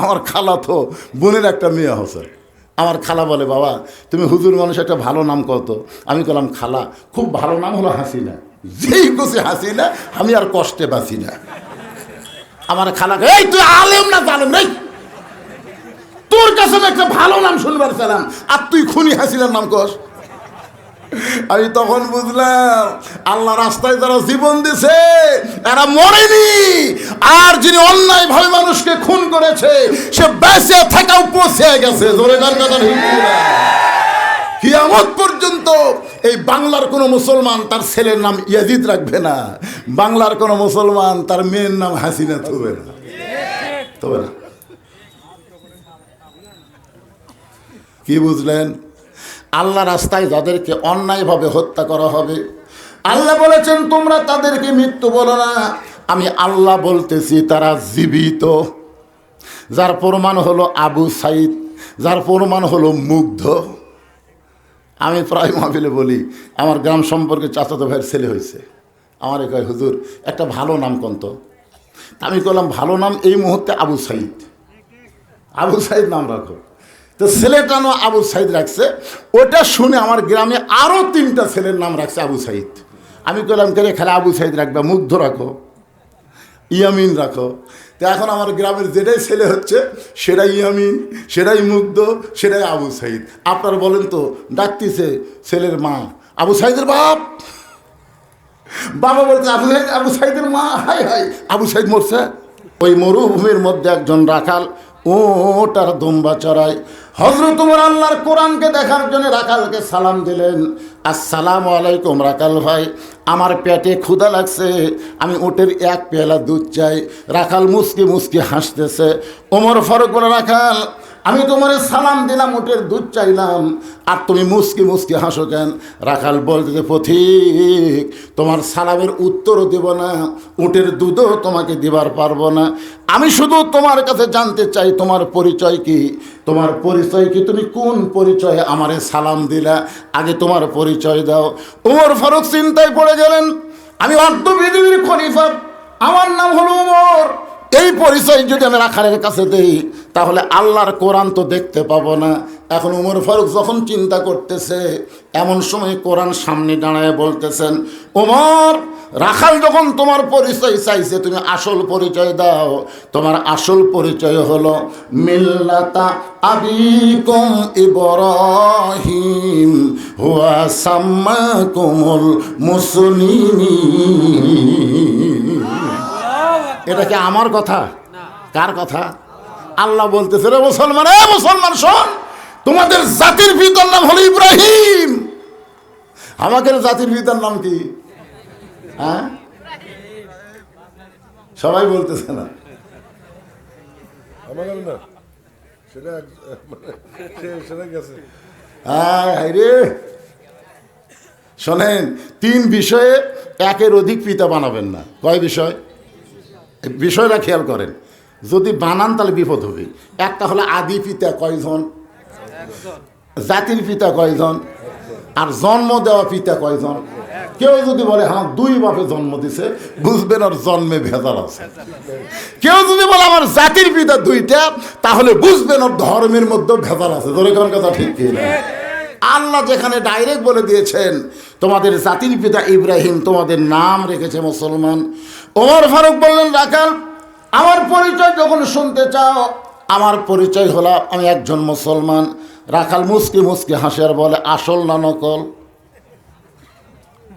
আমার খালা তো বোনের একটা মেয়ে হসে আমার খালা বলে, বাবা, তুমি হুজুর মানুষ একটা ভালো নাম কত আমি বললাম খালা, খুব ভালো নাম হলো হাসিনা। যেই খুশি হাসিনা, আমি আর কষ্টে বাঁচি না। আমার খালাকে এই, তুই আলেম না জালেম রে? তোর কাছে একটা ভালো নাম শুনবার চালাম আর তুই খুনি হাসিনার নাম কস? আমি তখন বুঝলাম, আল্লাহ রাস্তায় যারা জীবন দিছে, এরা মরেনি। আর যিনি অন্যায় ভাবে মানুষকে খুন করেছে, সে বেঁচে থাকাও পৌঁছে গেছে। জোরে গান কথা কিয়ামত পর্যন্ত এই বাংলার কোনো মুসলমান তার ছেলের নাম ইয়াজিদ রাখবে না। বাংলার কোনো মুসলমান তার মেয়ের নাম হাসিনা তবে না। কি বুঝলেন? আল্লাহ রাস্তায় যাদেরকে অন্যায়ভাবে হত্যা করা হবে। আল্লাহ বলেছেন, তোমরা তাদেরকে মৃত্যু বলো না। আমি আল্লাহ বলতেছি, তারা জীবিত। যার প্রমাণ হলো আবু সাইদ, যার প্রমাণ হলো মুগ্ধ। আমি প্রায় মাহফিলে বলি, আমার গ্রাম সম্পর্কে চাচাতো ভাইয়ের ছেলে হয়েছে। আমার কয়, হুজুর, একটা ভালো নাম কন্ত আমি করলাম ভালো নাম এই মুহূর্তে আবু সাইদ। আবু সাইদ নাম রাখো। তো ছেলেটা নাম আবু সাইদ রাখছে। ওটা শুনে আমার গ্রামে আরও তিনটা ছেলের নাম রাখছে আবু সাইদ। আমি করলাম কে খেলা আবু সাইদ রাখবে? মুগ্ধ রাখো। ইয়ামিন রাখো। তো এখন আমার গ্রামের যেটাই ছেলে হচ্ছে, সেটাই ইয়ামিন, সেটাই মুগ্ধ, সেটাই আবু সাইদ। আপনার বলেন তো, ডাকতিছে ছেলের মা, আবু সাইদের বাপ? বাবা বলছে, আবু সাইদ, আবু সাইদের মা? হাই হাই আবু সাইদ মরছে। ওই মরুভূমির মধ্যে একজন রাখাল ও ওটার দুম্বা চড়ায়। হজরত উমর আল্লাহর কোরআনকে দেখার জন্য রাকালকে সালাম দিলেন। আসসালাম আলাইকুম রাকাল ভাই, আমার পেটে ক্ষুধা লাগছে, আমি ওটের এক পেলা দুধ চাই। রাখাল মুসকি মুসকি হাসতেছে। ওমর ফরক রাখাল আমি তোমার সালাম দিলাম, উটের দুধ চাইলাম। আর তুমি মুসকি মুসকি হাসো কেন? রাখাল বলতে পথিক তোমার সালামের উত্তরও দেব না, উটের দুধও তোমাকে দিবার পারব না। আমি শুধু তোমার কাছে জানতে চাই, তোমার পরিচয় কি? তোমার পরিচয় কি? তুমি কোন পরিচয়ে আমারে সালাম দিলা? আগে তোমার পরিচয় দাও। ওমর ফারুক চিন্তায় পড়ে গেলেন। আমি অর্ধ পৃথিবীর আমার নাম হলো ওমর এই পরিচয় যদি আমি রাখালের কাছে দেই তাহলে আল্লাহর কোরআন তো দেখতে পাবো না। এখন উমর ফারুক যখন চিন্তা করতেছে, এমন সময় কোরআন সামনে দাঁড়ায় বলতেছেন ওমর রাখাল যখন তোমার পরিচয় চাইছে, তুমি আসল পরিচয় দাও। তোমার আসল পরিচয় হলো, মিল্লাতা আবিকুম ইব্রাহিম, হুয়া সাম্মাকুমুল মুসলিমিন। এটা কি আমার কথা? কার কথা? আল্লাহ বলতেছে রে মুসলমান এ মুসলমান শোন তোমাদের জাতির পিতার নাম হলো ইব্রাহিম। আমাদের জাতির পিতার নাম কি? হ্যাঁ? সবাই বলতেছে না। হ্যাঁ রে। শোনেন তিন বিষয়ে একের অধিক পিতা বানাবেন না। কয় বিষয়? বিষয়টা খেয়াল করেন। যদি বানান, তাহলে বিপদ হবে। একটা হলো আদি পিতা কয়জন? জাতির পিতা কয়জন? আর জন্ম দেওয়া পিতা কয়জন? কেউ যদি বলে আমার দুই বাপে জন্ম দিছে বুঝবেন ওর জন্মে ভেজাল আছে। কেউ যদি বলে, আমার জাতির পিতা দুইটা তাহলে বুঝবেন ওর ধর্মের মধ্যে ভেজাল আছে। ধরে কোন কথা ঠিক আল্লাহ যেখানে ডাইরেক্ট বলে দিয়েছেন, তোমাদের জাতির পিতা ইব্রাহিম, তোমাদের নাম রেখেছে মুসলমান। ওমর ফারুক বললেন, রাখাল আমার পরিচয় যখন শুনতে চাও, আমার পরিচয় হলো, আমি একজন মুসলমান। রাখাল মুসকি মুসকি হাসিয়ার বলে, আসল না নকল?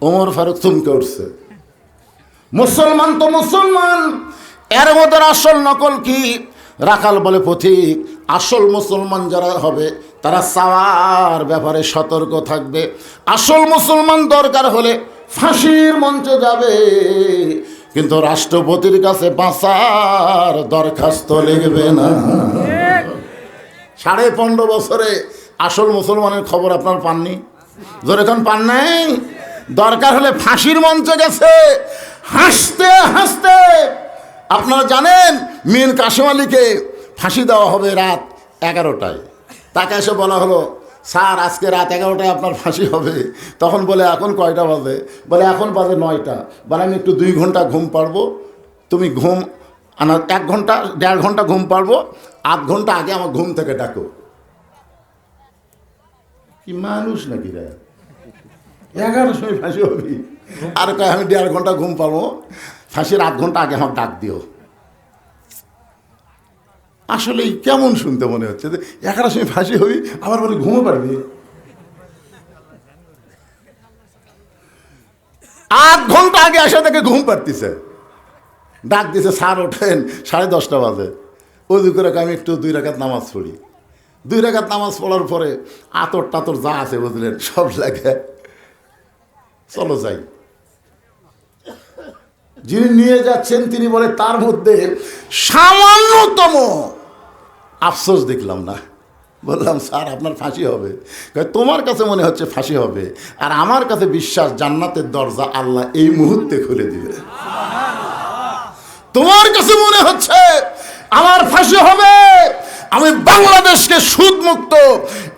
ওমর ফারুক চমকে উঠছে। মুসলমান তো মুসলমান, এর মধ্যে আসল নকল কি? রাখাল বলে, পথিক, আসল মুসলমান যারা হবে, তারা চাওয়ার ব্যাপারে সতর্ক থাকবে। আসল মুসলমান দরকার হলে ফাঁসির মঞ্চে যাবে। কিন্তু রাষ্ট্রপতির কাছে বাঁচার দরখাস্ত লিখবে না। সাড়ে পনেরো বছরে আসল মুসলমানের খবর আপনার পাননি? যেরকম পান নাই? দরকার হলে ফাঁসির মঞ্চে গেছে। হাসতে হাসতে। আপনারা জানেন মিন কাশিম আলীকে ফাঁসি দেওয়া হবে রাত এগারোটায়। তাকে এসে বলা হলো স্যার, আজকে রাত এগারোটায় আপনার ফাঁসি হবে। তখন বলে, এখন কয়টা বাজে? বলে, এখন বাজে নয়টা। বলে, আমি একটু দুই ঘণ্টা ঘুম পারব তুমি ঘুম আমার এক ঘণ্টা, দেড় ঘণ্টা ঘুম পারব আধ ঘণ্টা আগে আমার ঘুম থেকে ডাকো। কি মানুষ নাকি রে? এগারো সময় ফাঁসি হবি। আর কয়, আমি দেড় ঘণ্টা ঘুম পাবো ফাঁসির আধ ঘণ্টা আগে আমার ডাক দিও। আসলে কেমন শুনতে মনে হচ্ছে? যে এগারো সময় ফাঁসি হবি আবার বলে ঘুমো পারবি? আধ ঘণ্টা আগে আসা তাকে ঘুম পারতিছে। ডাক দিছে, স্যার, ওঠেন, সাড়ে দশটা বাজে। ওই করে আমি একটু দুই রাখাত নামাজ পড়ি। দুই রাখাত নামাজ পড়ার পরে আতর টাতর যা আছে বুঝলেন, সব লাগে। চলো যাই। যিনি নিয়ে যাচ্ছেন, তিনি বলে, তার মধ্যে সামান্যতম আফসোস দেখলাম না। বললাম, স্যার, আপনার ফাঁসি হবে। তোমার কাছে মনে হচ্ছে ফাঁসি হবে, আর আমার কাছে বিশ্বাস জান্নাতের দরজা আল্লাহ এই মুহূর্তে খুলে দিবে। তোমার কাছে মনে হচ্ছে আমার ফাঁসি হবে? আমি বাংলাদেশকে সুদমুক্ত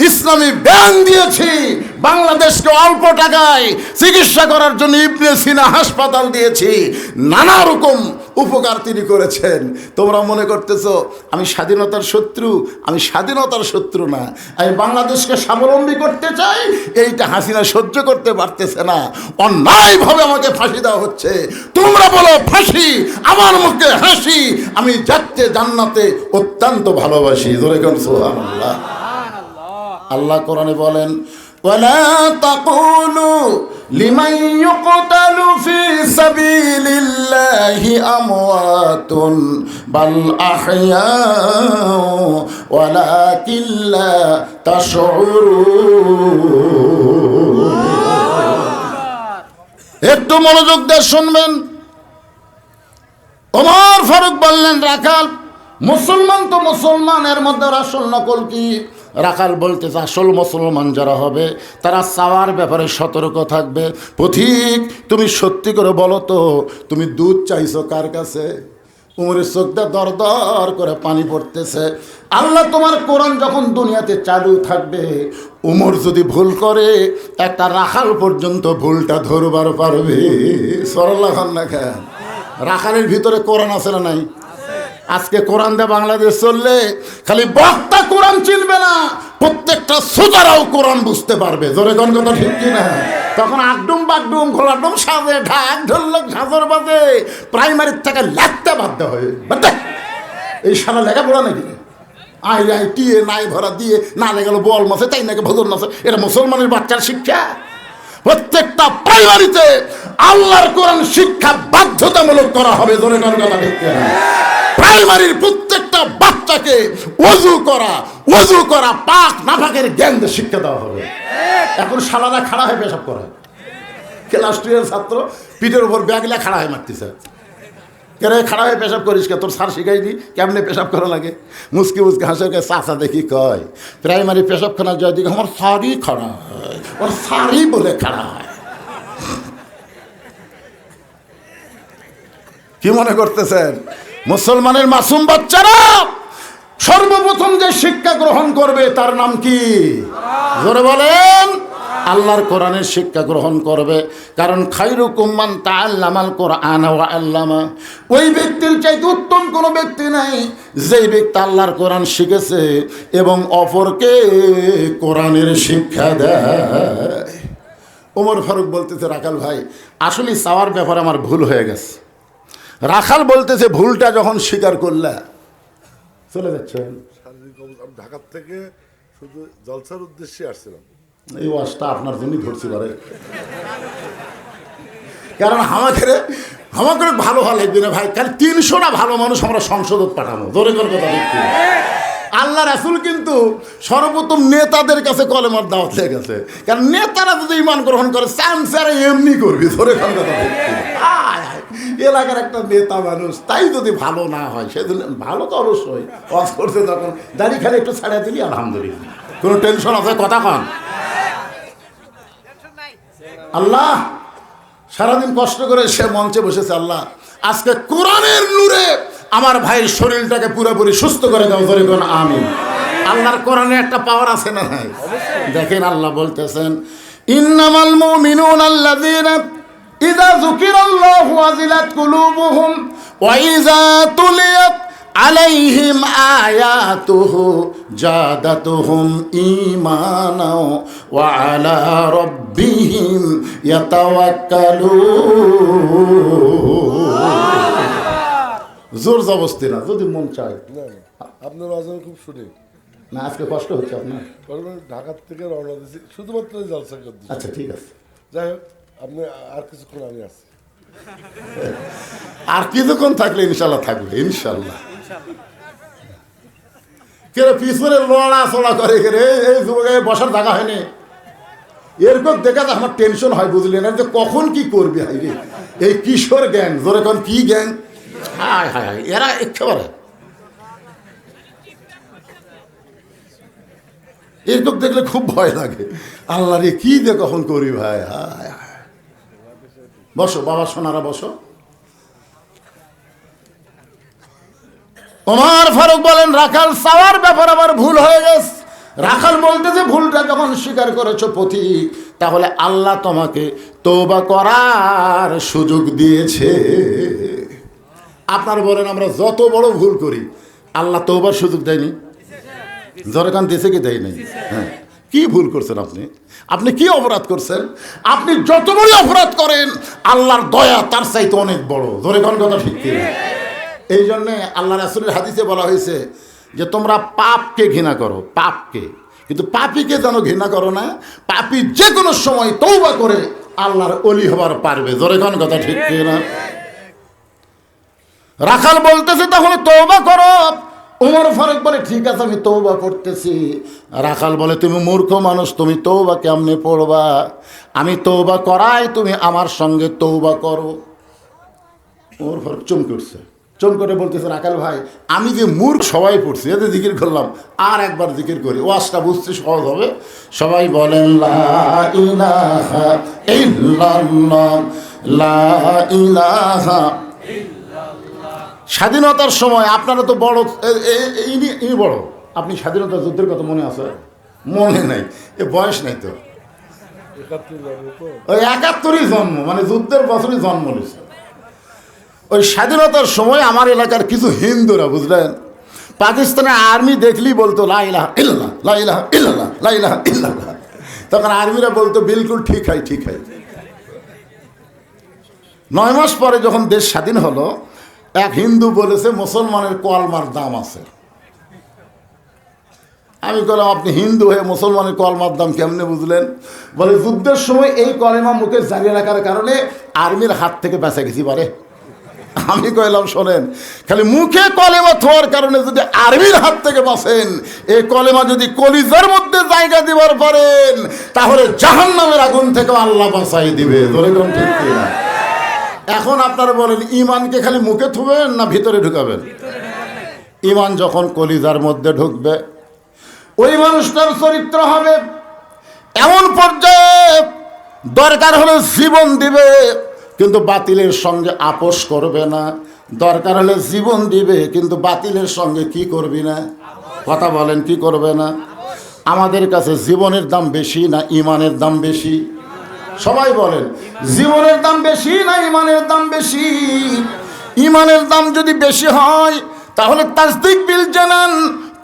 ইসলামী ব্যাংক দিয়েছি বাংলাদেশকে অল্প টাকায় চিকিৎসা করার জন্য ইবনে সিনা হাসপাতাল দিয়েছি। নানা রকম উপকার তিনি করেছেন। তোমরা মনে করতেছ, আমি স্বাধীনতার শত্রু? আমি স্বাধীনতার শত্রু না। আমি বাংলাদেশকে স্বাবলম্বী করতে চাই, এইটা হাসিনা সহ্য করতে পারতেছে না। অন্যায়ভাবে আমাকে ফাঁসি দেওয়া হচ্ছে। তোমরা বলো, ফাঁসি? আমার মুখে হাসি? আমি যাচ্ছে জান্নাতে অত্যন্ত ভালোবাসি। ধরে কোন সুবহানাল্লাহ। আল্লাহ কোরআনে বলেন ولا تقولوا لمن يقتل في سبيل الله أموات بل أحياء ولكن لا تشعرون একটু মনোযোগ দিয়ে শুনবেন ওমর ফারুক বললেন রাখাল মুসলমান তো মুসলমান এর মধ্যে আসল নকল কি রাখাল বলতেছে আসল মুসলমান যারা হবে, তারা চাওয়ার ব্যাপারে সতর্ক থাকবে। পথিক, তুমি সত্যি করে বলো তো, তুমি দুধ চাইছো কার কাছে? উমরের চোখটা দর দর করে পানি পড়তেছে। আল্লাহ তোমার কোরআন যখন দুনিয়াতে চালু থাকবে, উমর যদি ভুল করে, একটা রাখাল পর্যন্ত ভুলটা ধরবার পারবে। সরলা খান না খান রাখালের ভিতরে কোরআন আছে না নাই? আজকে কোরআন দিয়ে বাংলাদেশ চললে খালি বক্তা কোরআন চিনবে না, প্রত্যেকটা সোজারাও কোরআন বুঝতে পারবে। জোরে কোন কথা ঠিক কিনা? তখন আকডুম বাগডুম, ঘোলাডুম সাজে, ঢাক ঢোলক, ঝাঁঝর বাজে প্রাইমারির থেকে লেখতে বাধ্য হয়ে। এই সারা লেখাপড়া নাকি? আই আই টিয়ে, নাই ভরা, দিয়ে না লেগেল বল মাসে তাই নাকি ভোজন মাসে এটা মুসলমানের বাচ্চার শিক্ষা। প্রত্যেকটা প্রাইমারিতে আল্লাহর কোরআন শিক্ষা বাধ্যতামূলক করা হবে। জোরে কোন কথা ঠিক কিনা? প্রাইমারির প্রত্যেকটা বাচ্চাকে ওযু করা ওযু করা পাক নাফাকের জ্ঞান শিক্ষা দেওয়া হবে। এখন শালারা খাড়া হয়ে পেশাব করে। ক্লাস টুয়ের ছাত্র পিঠের উপর ব্যাগলে খাড়া হয়ে মারতেছে। কেন খাড়া হয়ে পেশাব করিস কে? তোর স্যার শিখাইনি কেমনে পেশাব করা লাগে? মুসকি মুসকি হাসে কে চাচা দেখি, কয়? প্রাইমারি পেশাব পেশাবখানা যায় দিকে, আমার সারি খাড়া হয়। ওর সারি বলে খাড়া হয়। কি মনে করতেছেন? মুসলমানের মাসুম বাচ্চারা সর্বপ্রথম যে শিক্ষা গ্রহণ করবে, তার নাম কি? জোরে বলেন। আল্লাহর কোরআনের শিক্ষা গ্রহণ করবে। কারণ খাইরু কুম্মান তা আল্লামাল কোরআন আল্লামা। ওই ব্যক্তির চাইতে উত্তম কোনো ব্যক্তি নাই। যেই ব্যক্তি আল্লাহর কোরআন শিখেছে এবং অপরকে কোরআনের শিক্ষা দেয়। ওমর ফারুক বলতেছে রাখাল ভাই আসলে চাওয়ার ব্যাপারে আমার ভুল হয়ে গেছে। রাখাল বলতেছে ভুলটা যখন স্বীকার করলে। চলে যাচ্ছেন ঢাকার থেকে শুধু জলসার উদ্দেশ্যে আসছিলাম। এই ওয়াশটা আপনার জন্যই ধরছি পারে কারণ আমাদের আমাদের ভালো ভালো লাগবে না ভাই। কারণ তিনশোটা ভালো মানুষ আমরা সংসদত পাঠানো দরে করে কথা আল্লাহ রাসুল কিন্তু সর্বপ্রথম নেতাদের কাছে কলেমার দাওয়াত লেগে গেছে। কারণ নেতারা যদি ইমান গ্রহণ করে চান্সারে এমনি করবি, ধরে এলাকার একটা নেতা মানুষ, তাই যদি ভালো না হয় সেদিন ভালো তো অবশ্যই। ওয়াজ করছে তখন, দাড়ি খালি একটু ছাড়িয়ে দিলি, আলহামদুলিল্লাহ। কোনো টেনশন আছে? কথা কন। আল্লাহ সারাদিন কষ্ট করে সে মঞ্চে বসেছে, আল্লাহ, আজকে কোরআনের নূরে আমার ভাইয়ের শরীরটাকে পুরোপুরি সুস্থ করে দাও ধরে কোন আমি আল্লাহর কোরআনে একটা পাওয়ার আছে না নাই? দেখেন আল্লাহ বলতেছেন ইন্নামাল মুমিনুন আল্লাযীনা ইযা যুকিরাল্লাহু ওয়াজিলাত কুলুবুহুম ওয়াইজা তুলিয়াত আলাইহিম আয়াতুহু জাদাতুহুম ঈমানা ওয়া আলা রাব্বিহিম ইয়াতাওয়াক্কালুন। জোর জবস্তি না যদি মন চায়। আপনার আজান খুব শুনি না আজকে কষ্ট হচ্ছে আপনার। ঢাকার থেকে রওনা দিয়েছি শুধুমাত্র জলসা করতে আচ্ছা ঠিক আছে। যাই হোক আপনি আর কিছুক্ষণ আমি আছি। আর কিছুক্ষণ থাকলে ইনশাল্লাহ থাকবে ইনশাল্লাহ। কেরে পিছনে লড়া চড়া করে কেরে এই যুবকে বসার জায়গা হয়নি। এরকম দেখা তো আমার টেনশন হয় বুঝলি না যে কখন কি করবি হাই রে। এই কিশোর গ্যাং জোরে কোন কি গ্যাং হায় হায় হায়, এরা একেবারে দেখলে খুব ভয় লাগে। আল্লাহ রে, কি যে কখন করি ভাই বসো, বাবা সোনারা বসো। ওমর ফারুক বলেন, রাখাল চাওয়ার ব্যাপার আবার ভুল হয়ে গেছে। রাখাল বলতে যে ভুলটা যখন স্বীকার করেছ পথি তাহলে আল্লাহ তোমাকে তৌবা করার সুযোগ দিয়েছে। আপনার বলেন, আমরা যত বড় ভুল করি, আল্লাহ তৌবার সুযোগ দেয়নি? জরকান দেশে কি দেয় নাই হ্যাঁ। কি ভুল করছেন আপনি? আপনি কি অপরাধ করছেন? আপনি যত বড় অপরাধ করেন, আল্লাহর দয়া তার চাইতে অনেক বড়। জোরে কোন কথা ঠিক এই জন্যে আল্লাহ রাসুলের হাদিসে বলা হয়েছে যে, তোমরা পাপকে ঘৃণা করো, পাপকে। কিন্তু পাপিকে যেন ঘৃণা করো না, পাপি যে কোনো সময় তৌবা করে আল্লাহর অলি হবার পারবে। জোরে কোন কথা ঠিক না রাখাল বলতেছে, তাহলে তৌবা করো। উমর ফারুক বলে, ঠিক আছে, আমি তৌবা করতেছি। রাখাল বলে, তুমি মূর্খ মানুষ, তুমি তৌবা কেমনে পড়বা? আমি তৌবা করাই তুমি আমার সঙ্গে তৌবা করো। উমর ফারুক চমকে উঠছে চম করে বলতেছে, রাখাল ভাই, আমি যে মূর্খ, সবাই পড়ছি, এতে জিকির করলাম, আর একবার জিকির করি। ওয়াজটা বুঝতে সহজ হবে। সবাই বলেন, লা লা ইলাহা স্বাধীনতার সময় আপনারা তো বড় ইনি ইনি বড়। আপনি স্বাধীনতা যুদ্ধের কথা মনে আছে? মনে নাই। এ বয়স নাই তো। ওই একাত্তরই জন্ম মানে যুদ্ধের বছরই জন্ম নিয়েছে ওই স্বাধীনতার সময় আমার এলাকার কিছু হিন্দুরা, বুঝলেন? পাকিস্তানের আর্মি দেখলেই বলতো লাইলাহ ইল্লাহ লাইলাহ ইল্লাহ লাইলাহ ইল্লাহ তখন আর্মিরা বলতো, বিলকুল ঠিক হয় ঠিক হয়। নয় মাস পরে যখন দেশ স্বাধীন হলো এক হিন্দু বলেছে, মুসলমানের কলমার দাম আছে। আমি বললাম আপনি হিন্দু হয়ে মুসলমানের কলমার দাম কেমনে বুঝলেন? বলে, যুদ্ধের সময় এই কলেমা মুখে জারিয়ে রাখার কারণে আর্মির হাত থেকে বেঁচে গেছি পারে আমি কইলাম, শোনেন, খালি মুখে কলেমা থোয়ার কারণে যদি আর্মির হাত থেকে বাঁচেন এই কলেমা যদি কলিজার মধ্যে জায়গা দিবার পারেন, তাহলে জাহান নামের আগুন থেকে আল্লাহ বাঁচাই দিবে। ধরে কোন ঠিক কিনা? এখন আপনারা বলেন ইমানকে খালি মুখে থুবেন না ভিতরে ঢুকাবেন? ইমান যখন কলিজার মধ্যে ঢুকবে, ওই মানুষটার চরিত্র হবে এমন পর্যায়ে দরকার হলে জীবন দিবে, কিন্তু বাতিলের সঙ্গে আপোষ করবে না। দরকার হলে জীবন দিবে, কিন্তু বাতিলের সঙ্গে কি করবি না? কথা বলেন, কি করবে না? আমাদের কাছে জীবনের দাম বেশি না ইমানের দাম বেশি? সবাই বলেন, জীবনের দাম বেশি না ইমানের দাম বেশি? ইমানের দাম যদি বেশি হয়, তাহলে তাসদিক বিল জানান।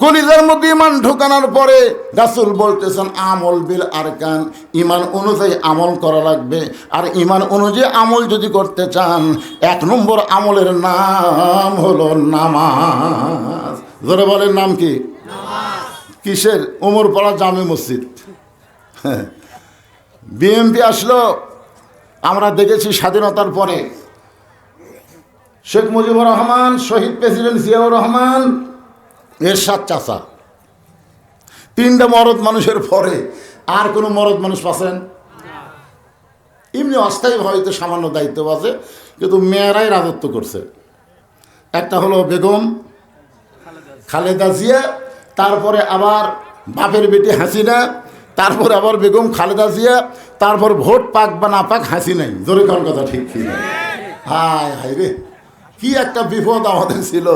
কলিজার মধ্যে ইমান ঢোকানোর পরে রাসুল বলতেছেন, আমল বিল আরকান, ইমান অনুযায়ী আমল করা লাগবে। আর ইমান অনুযায়ী আমল যদি করতে চান, এক নম্বর আমলের নাম হলো নামাজ। ধরে বলেন নাম কি? কিসের? উমরপাড়া জামে মসজিদ। হ্যাঁ বিএমপি আসলো, আমরা দেখেছি স্বাধীনতার পরে। শেখ মুজিবুর রহমান, শহীদ প্রেসিডেন্ট জিয়াউর রহমান, এরশাদ চাচা। তিনটা মরদ মানুষের পরে আর কোনো মরদ মানুষ পাচ্ছেন এমনি অস্থায়ী হয়তো সামান্য দায়িত্ব আছে কিন্তু মেয়েরাই রাজত্ব করছে। একটা হলো বেগম, খালেদা জিয়া, তারপরে আবার বাপের বেটি হাসিনা তারপরে আবার বেগম খালেদা জিয়া, তারপর ভোট পাক বা না পাক হাসি নাই। জোরে কোন কথা ঠিক ছিল হায় হায় রে, কি একটা বিপদ আমাদের ছিল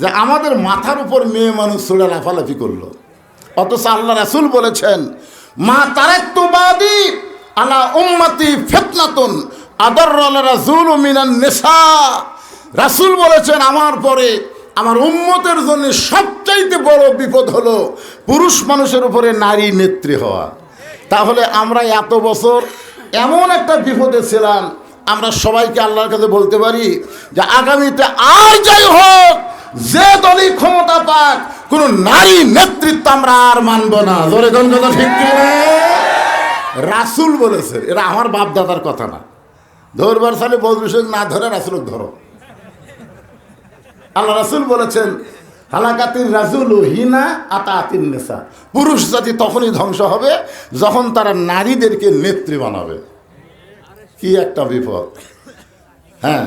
যে আমাদের মাথার উপর মেয়ে মানুষ ছোড়া লাফালাফি করল। অথচ আল্লাহ রাসুল বলেছেন, মা তারেক তো বাদি আলা উম্মতি ফেতনাতুন আদর রাজুল মিনান নেশা রাসূল বলেছেন, আমার পরে আমার উম্মতের জন্য সবচাইতে বড় বিপদ হলো পুরুষ মানুষের উপরে নারী নেত্রী হওয়া। তাহলে আমরা এত বছর এমন একটা বিপদে ছিলাম, আমরা সবাইকে আল্লাহর কাছে বলতে পারি যে আগামীতে আর যাই হোক, যে দলই ক্ষমতা পাক, কোনো নারী নেতৃত্ব আমরা আর মানব না। কথা ঠিক? রাসূল বলেছে এটা আমার বাপ দাদার কথা না। ধরবার সালে বদরুল না, ধরে রাসুল ধরো। আল্লাহ রাসুল বলেছেন হালাকাতির রাজুল হিনা আতা আতিন নেশা পুরুষ জাতি তখনই ধ্বংস হবে যখন তারা নারীদেরকে নেত্রী বানাবে। কি একটা বিপদ। হ্যাঁ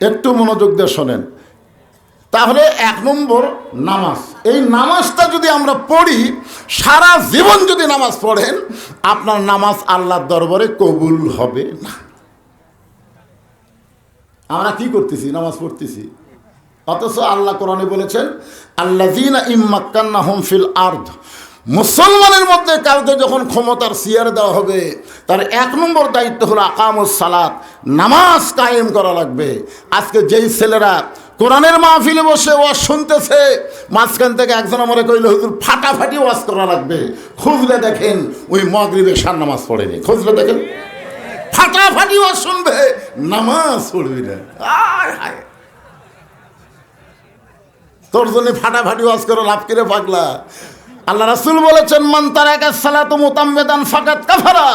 একটু মনোযোগ দিয়ে শোনেন। তাহলে এক নম্বর নামাজ। এই নামাজটা যদি আমরা পড়ি, সারা জীবন যদি নামাজ পড়েন, আপনার নামাজ আল্লাহর দরবারে কবুল হবে না। আমরা কি করতেছি? নামাজ পড়তেছি। অথচ আল্লাহ কোরআনে বলেছেন আল্লাহ ইম্মাক্কান্না হোম ফিল আর্ধ মুসলমানের মধ্যে কাউকে যখন ক্ষমতার সিয়ার দেওয়া হবে, তার এক নম্বর দায়িত্ব হলো আকামুস সালাত, নামাজ কায়েম করা লাগবে। আজকে যেই ছেলেরা কোরআনের মাহফিলে বসে ওয়াজ শুনতেছে, মাঝখান থেকে একজন আমারে কইলে, হুজুর, ফাটাফাটি ওয়াজ করা লাগবে। খুঁজলে দেখেন, ওই মগরিবে সার নামাজ পড়েনি। খুঁজলে দেখেন, ফাটাফাটি ওয়াজ শুনবে, নামাজ পড়বি না। আয় হায়। তোর জন্য ফাটাফাটি ওয়াজ করে লাভ করে পাগলা? আল্লাহ রাসূল বলেছেন, মান তার একা সালাতু মুতাম্মেদান ফাকাত কাফারা।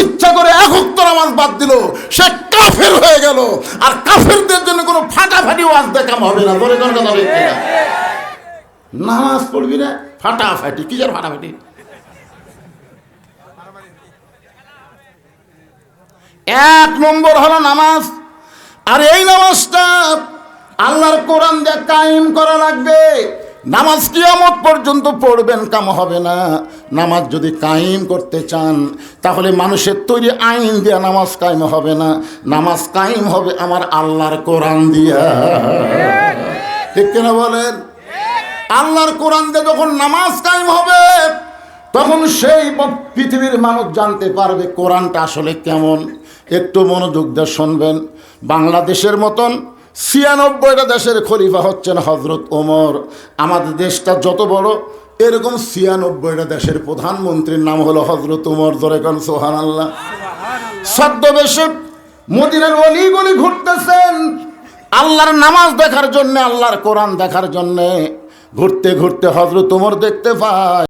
ইচ্ছা করে এক উক্ত নামাজ বাদ দিল, সে কাফের হয়ে গেল। আর কাফেরদের জন্য কোনো ফাটাফাটি ওয়াজ দেখাম হবে না। ধরে কোন কথা বলছি না? নামাজ পড়বি না? ফাটাফাটি, কি যার ফাটাফাটি। এক নম্বর হলো নামাজ। আর এই নামাজটা আল্লাহর কোরআন দিয়ে কায়েম করা লাগবে। নামাজ কিয়ামত পর্যন্ত পড়বেন কাম হবে না। নামাজ যদি কায়েম করতে চান, তাহলে মানুষের তৈরি আইন দিয়ে নামাজ কায়েম হবে না। নামাজ কায়েম হবে আমার আল্লাহর কোরআন দিয়া। ঠিক কিনা বলেন? আল্লাহর কোরআন দিয়ে যখন নামাজ কায়েম হবে, তখন সেই পৃথিবীর মানুষ জানতে পারবে কোরআনটা আসলে কেমন। একটু মনোযোগ দিয়ে শুনবেন। বাংলাদেশের মতন ছিয়ানব্বইটা দেশের খলিফা হচ্ছেন হজরত ওমর। আমাদের দেশটা যত বড়, এরকম ছিয়ানব্বইটা দেশের প্রধানমন্ত্রীর নাম হলো হজরত ওমর। জরেকান সোহান আল্লাহ ছদ্মবেশে মদিনার অলি গলি ঘুরতেছেন। আল্লাহর নামাজ দেখার জন্যে, আল্লাহর কোরআন দেখার জন্যে। ঘুরতে ঘুরতে হজরত ওমর দেখতে পায়।